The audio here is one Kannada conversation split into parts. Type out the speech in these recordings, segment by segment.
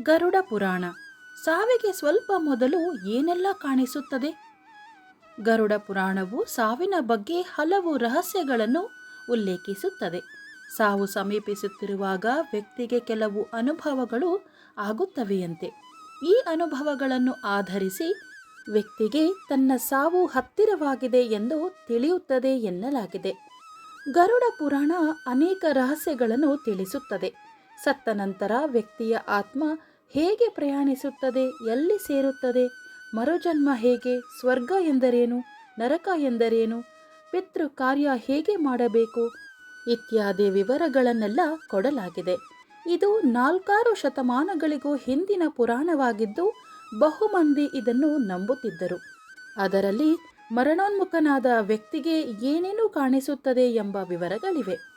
ಗರುಡ ಪುರಾಣ. ಸಾವಿಗೆ ಸ್ವಲ್ಪ ಮೊದಲು ಏನೆಲ್ಲ ಕಾಣಿಸುತ್ತದೆ? ಗರುಡ ಪುರಾಣವು ಸಾವಿನ ಬಗ್ಗೆ ಹಲವು ರಹಸ್ಯಗಳನ್ನು ಉಲ್ಲೇಖಿಸುತ್ತದೆ. ಸಾವು ಸಮೀಪಿಸುತ್ತಿರುವಾಗ ವ್ಯಕ್ತಿಗೆ ಕೆಲವು ಅನುಭವಗಳು ಆಗುತ್ತವೆಯಂತೆ. ಈ ಅನುಭವಗಳನ್ನು ಆಧರಿಸಿ ವ್ಯಕ್ತಿಗೆ ತನ್ನ ಸಾವು ಹತ್ತಿರವಾಗಿದೆ ಎಂದು ತಿಳಿಯುತ್ತದೆ ಎನ್ನಲಾಗಿದೆ. ಗರುಡ ಪುರಾಣ ಅನೇಕ ರಹಸ್ಯಗಳನ್ನು ತಿಳಿಸುತ್ತದೆ. ಸತ್ತ ನಂತರ ವ್ಯಕ್ತಿಯ ಆತ್ಮ ಹೇಗೆ ಪ್ರಯಾಣಿಸುತ್ತದೆ, ಎಲ್ಲಿ ಸೇರುತ್ತದೆ, ಮರುಜನ್ಮ ಹೇಗೆ, ಸ್ವರ್ಗ ಎಂದರೇನು, ನರಕ ಎಂದರೇನು, ಪಿತೃ ಕಾರ್ಯ ಹೇಗೆ ಮಾಡಬೇಕು ಇತ್ಯಾದಿ ವಿವರಗಳನ್ನೆಲ್ಲ ಕೊಡಲಾಗಿದೆ. ಇದು ನಾಲ್ಕಾರು ಶತಮಾನಗಳಿಗೂ ಹಿಂದಿನ ಪುರಾಣವಾಗಿದ್ದು ಬಹುಮಂದಿ ಇದನ್ನು ನಂಬುತ್ತಿದ್ದರು. ಅದರಲ್ಲಿ ಮರಣೋನ್ಮುಖನಾದ ವ್ಯಕ್ತಿಗೆ ಏನೇನು ಕಾಣಿಸುತ್ತದೆ ಎಂಬ ವಿವರಗಳಿವೆ.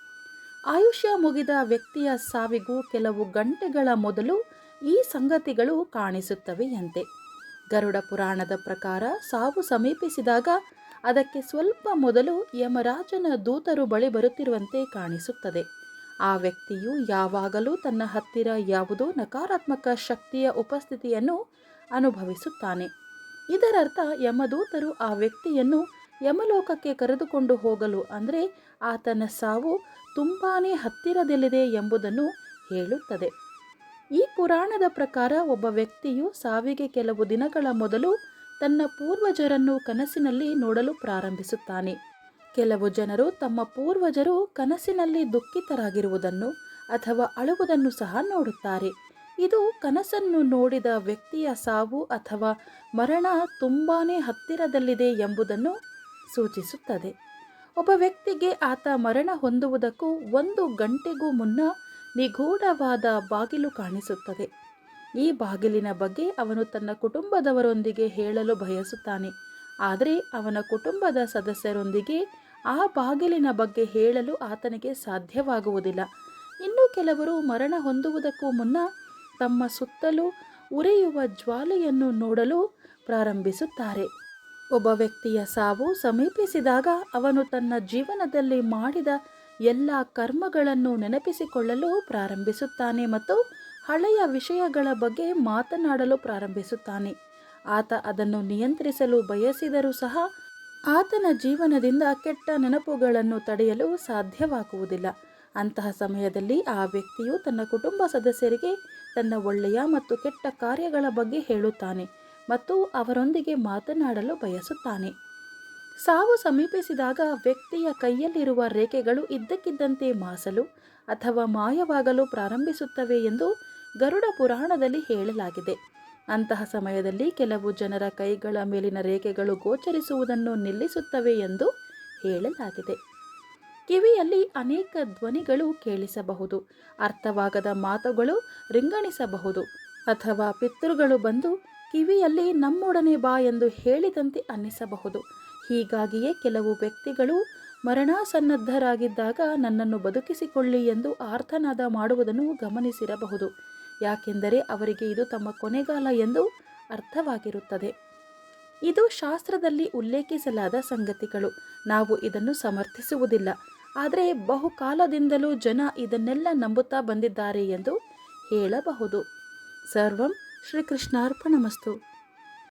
ಆಯುಷ್ಯ ಮುಗಿದ ವ್ಯಕ್ತಿಯ ಸಾವಿಗೂ ಕೆಲವು ಗಂಟೆಗಳ ಮೊದಲು ಈ ಸಂಗತಿಗಳು ಕಾಣಿಸುತ್ತವೆಯಂತೆ. ಗರುಡ ಪುರಾಣದ ಪ್ರಕಾರ ಸಾವು ಸಮೀಪಿಸಿದಾಗ ಅದಕ್ಕೆ ಸ್ವಲ್ಪ ಮೊದಲು ಯಮರಾಜನ ದೂತರು ಬಳಿ ಬರುತ್ತಿರುವಂತೆ ಕಾಣಿಸುತ್ತದೆ. ಆ ವ್ಯಕ್ತಿಯು ಯಾವಾಗಲೂ ತನ್ನ ಹತ್ತಿರ ಯಾವುದೋ ನಕಾರಾತ್ಮಕ ಶಕ್ತಿಯ ಉಪಸ್ಥಿತಿಯನ್ನು ಅನುಭವಿಸುತ್ತಾನೆ. ಇದರರ್ಥ ಯಮದೂತರು ಆ ವ್ಯಕ್ತಿಯನ್ನು ಯಮಲೋಕಕ್ಕೆ ಕರೆದುಕೊಂಡು ಹೋಗಲು ಅಂದರೆ ಆತನ ಸಾವು ತುಂಬಾನೇ ಹತ್ತಿರದಲ್ಲಿದೆ ಎಂಬುದನ್ನು ಹೇಳುತ್ತದೆ. ಈ ಪುರಾಣದ ಪ್ರಕಾರ ಒಬ್ಬ ವ್ಯಕ್ತಿಯು ಸಾವಿಗೆ ಕೆಲವು ದಿನಗಳ ಮೊದಲು ತನ್ನ ಪೂರ್ವಜರನ್ನು ಕನಸಿನಲ್ಲಿ ನೋಡಲು ಪ್ರಾರಂಭಿಸುತ್ತಾನೆ. ಕೆಲವು ಜನರು ತಮ್ಮ ಪೂರ್ವಜರು ಕನಸಿನಲ್ಲಿ ದುಃಖಿತರಾಗಿರುವುದನ್ನು ಅಥವಾ ಅಳುವುದನ್ನು ಸಹ ನೋಡುತ್ತಾರೆ. ಇದು ಕನಸನ್ನು ನೋಡಿದ ವ್ಯಕ್ತಿಯ ಸಾವು ಅಥವಾ ಮರಣ ತುಂಬಾನೇ ಹತ್ತಿರದಲ್ಲಿದೆ ಎಂಬುದನ್ನು ಸೂಚಿಸುತ್ತದೆ. ಒಬ್ಬ ವ್ಯಕ್ತಿಗೆ ಆತ ಮರಣ ಹೊಂದುವುದಕ್ಕೂ ಒಂದು ಗಂಟೆಗೂ ಮುನ್ನ ನಿಗೂಢವಾದ ಬಾಗಿಲು ಕಾಣಿಸುತ್ತದೆ. ಈ ಬಾಗಿಲಿನ ಬಗ್ಗೆ ಅವನು ತನ್ನ ಕುಟುಂಬದವರೊಂದಿಗೆ ಹೇಳಲು ಬಯಸುತ್ತಾನೆ. ಆದರೆ ಅವನ ಕುಟುಂಬದ ಸದಸ್ಯರೊಂದಿಗೆ ಆ ಬಾಗಿಲಿನ ಬಗ್ಗೆ ಹೇಳಲು ಆತನಿಗೆ ಸಾಧ್ಯವಾಗುವುದಿಲ್ಲ. ಇನ್ನು ಕೆಲವರು ಮರಣ ಹೊಂದುವುದಕ್ಕೂ ಮುನ್ನ ತಮ್ಮ ಸುತ್ತಲೂ ಉರಿಯುವ ಜ್ವಾಲೆಯನ್ನು ನೋಡಲು ಪ್ರಾರಂಭಿಸುತ್ತಾರೆ. ಒಬ್ಬ ವ್ಯಕ್ತಿಯ ಸಾವು ಸಮೀಪಿಸಿದಾಗ ಅವನು ತನ್ನ ಜೀವನದಲ್ಲಿ ಮಾಡಿದ ಎಲ್ಲ ಕರ್ಮಗಳನ್ನು ನೆನಪಿಸಿಕೊಳ್ಳಲು ಪ್ರಾರಂಭಿಸುತ್ತಾನೆ ಮತ್ತು ಹಳೆಯ ವಿಷಯಗಳ ಬಗ್ಗೆ ಮಾತನಾಡಲು ಪ್ರಾರಂಭಿಸುತ್ತಾನೆ. ಆತ ಅದನ್ನು ನಿಯಂತ್ರಿಸಲು ಬಯಸಿದರೂ ಸಹ ಆತನ ಜೀವನದಿಂದ ಕೆಟ್ಟ ನೆನಪುಗಳನ್ನು ತಡೆಯಲು ಸಾಧ್ಯವಾಗುವುದಿಲ್ಲ. ಅಂತಹ ಸಮಯದಲ್ಲಿ ಆ ವ್ಯಕ್ತಿಯು ತನ್ನ ಕುಟುಂಬ ಸದಸ್ಯರಿಗೆ ತನ್ನ ಒಳ್ಳೆಯ ಮತ್ತು ಕೆಟ್ಟ ಕಾರ್ಯಗಳ ಬಗ್ಗೆ ಹೇಳುತ್ತಾನೆ. ಮತ್ತು ಅವರೊಂದಿಗೆ ಮಾತನಾಡಲು ಬಯಸುತ್ತಾನೆ. ಸಾವು ಸಮೀಪಿಸಿದಾಗ ವ್ಯಕ್ತಿಯ ಕೈಯಲ್ಲಿರುವ ರೇಖೆಗಳು ಇದ್ದಕ್ಕಿದ್ದಂತೆ ಮಾಸಲು ಅಥವಾ ಮಾಯವಾಗಲು ಪ್ರಾರಂಭಿಸುತ್ತವೆ ಎಂದು ಗರುಡ ಪುರಾಣದಲ್ಲಿ ಹೇಳಲಾಗಿದೆ. ಅಂತಹ ಸಮಯದಲ್ಲಿ ಕೆಲವು ಜನರ ಕೈಗಳ ಮೇಲಿನ ರೇಖೆಗಳು ಗೋಚರಿಸುವುದನ್ನು ನಿಲ್ಲಿಸುತ್ತವೆ ಎಂದು ಹೇಳಲಾಗಿದೆ. ಕಿವಿಯಲ್ಲಿ ಅನೇಕ ಧ್ವನಿಗಳು ಕೇಳಿಸಬಹುದು, ಅರ್ಥವಾಗದ ಮಾತುಗಳು ರಿಂಗಣಿಸಬಹುದು ಅಥವಾ ಪಿತೃಗಳು ಬಂದು ಕಿವಿಯಲ್ಲಿ ನಮ್ಮೊಡನೆ ಬಾ ಎಂದು ಹೇಳಿದಂತೆ ಅನ್ನಿಸಬಹುದು. ಹೀಗಾಗಿಯೇ ಕೆಲವು ವ್ಯಕ್ತಿಗಳು ಮರಣಾಸನ್ನದ್ಧರಾಗಿದ್ದಾಗ ನನ್ನನ್ನು ಬದುಕಿಸಿಕೊಳ್ಳಿ ಎಂದು ಆರ್ಥನಾದ ಮಾಡುವುದನ್ನು ಗಮನಿಸಿರಬಹುದು. ಯಾಕೆಂದರೆ ಅವರಿಗೆ ಇದು ತಮ್ಮ ಕೊನೆಗಾಲ ಎಂದು ಅರ್ಥವಾಗಿರುತ್ತದೆ. ಇದು ಶಾಸ್ತ್ರದಲ್ಲಿ ಉಲ್ಲೇಖಿಸಲಾದ ಸಂಗತಿಗಳು. ನಾವು ಇದನ್ನು ಸಮರ್ಥಿಸುವುದಿಲ್ಲ. ಆದರೆ ಬಹುಕಾಲದಿಂದಲೂ ಜನ ಇದನ್ನೆಲ್ಲ ನಂಬುತ್ತಾ ಬಂದಿದ್ದಾರೆ ಎಂದು ಹೇಳಬಹುದು. ಸರ್ವಂ ಶ್ರೀಕೃಷ್ಣಾರ್ಪಣಮಸ್ತು.